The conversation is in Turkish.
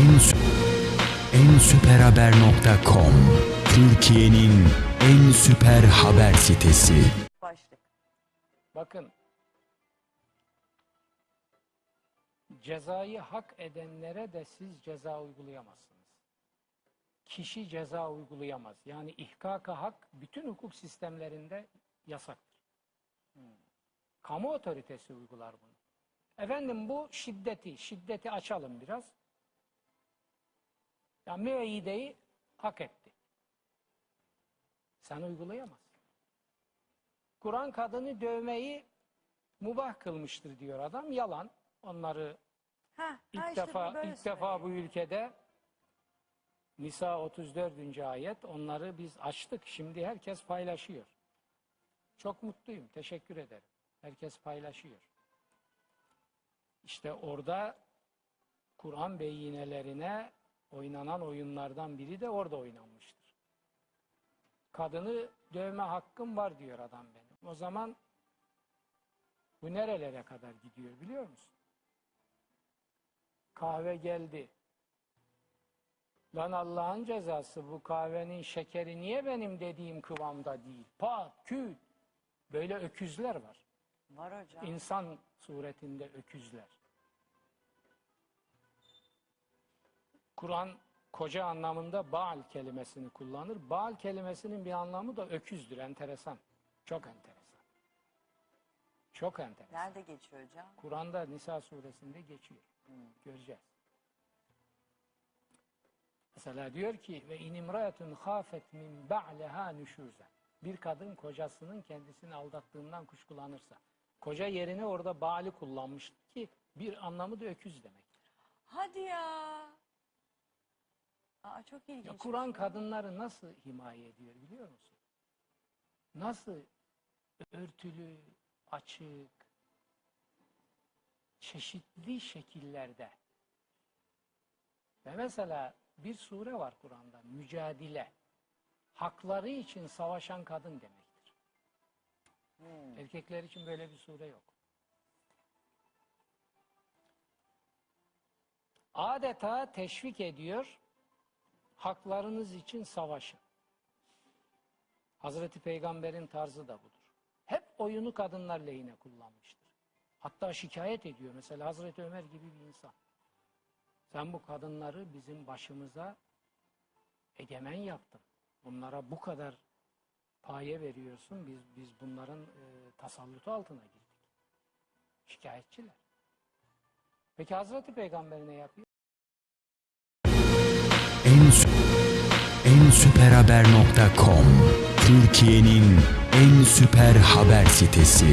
en sü- en süperhaber.com Türkiye'nin en süper haber sitesi. Başlık. Bakın. Cezayı hak edenlere de siz ceza uygulayamazsınız. Kişi ceza uygulayamaz. Yani ihkaka hak bütün hukuk sistemlerinde yasaktır. Kamu otoritesi uygular bunu. Efendim bu şiddeti, şiddeti açalım biraz. Ya müeyyideyi hak etti. Sen uygulayamazsın. Kur'an kadını dövmeyi mubah kılmıştır diyor adam. Yalan. Onları Ha, ilk ha işte defa ilk defa bu ülkede Nisa 34. ayet onları biz açtık. Şimdi herkes paylaşıyor. Çok mutluyum. Teşekkür ederim. Herkes paylaşıyor. İşte orada Kur'an beyinelerine oynanan oyunlardan biri de orada oynanmıştır. Kadını dövme hakkım var diyor adam benim. O zaman bu nerelere kadar gidiyor biliyor musun? Kahve geldi. Lan Allah'ın cezası bu kahvenin şekeri niye benim dediğim kıvamda değil? Pat, küt. Böyle öküzler var. Var hocam. İnsan suretinde öküzler. Kur'an koca anlamında Baal kelimesini kullanır. Baal kelimesinin bir anlamı da öküzdür. Enteresan. Çok enteresan. Çok enteresan. Nerede geçiyor hocam? Kur'an'da Nisa suresinde geçiyor. Göreceğiz. Mesela diyor ki ve inimra'atun khafet min ba'leha nüşuzen. Bir kadın kocasının kendisini aldattığından kuşkulanırsa. Koca yerine orada bali kullanmış ki bir anlamı da öküz demektir. Hadi ya. Aa, çok ilginç. Ya Kur'an şey. kadınları nasıl himaye ediyor biliyor musun? Nasıl örtülü, açık, çeşitli şekillerde. Ve mesela bir sure var Kur'an'da, mücadele. Hakları için savaşan kadın demektir. Hmm. Erkekler için böyle bir sure yok. Adeta teşvik ediyor, haklarınız için savaşın. Hazreti Peygamber'in tarzı da budur. Hep oyunu kadınlar lehine kullanmıştır. Hatta şikayet ediyor. Mesela Hazreti Ömer gibi bir insan. Sen bu kadınları bizim başımıza egemen yaptın. Bunlara bu kadar paye veriyorsun. Biz biz bunların e, tasallutu altına girdik. Şikayetçiler. Peki Hazreti Peygamber ne yapıyor? En süperhaber.com Türkiye'nin en süper haber sitesi.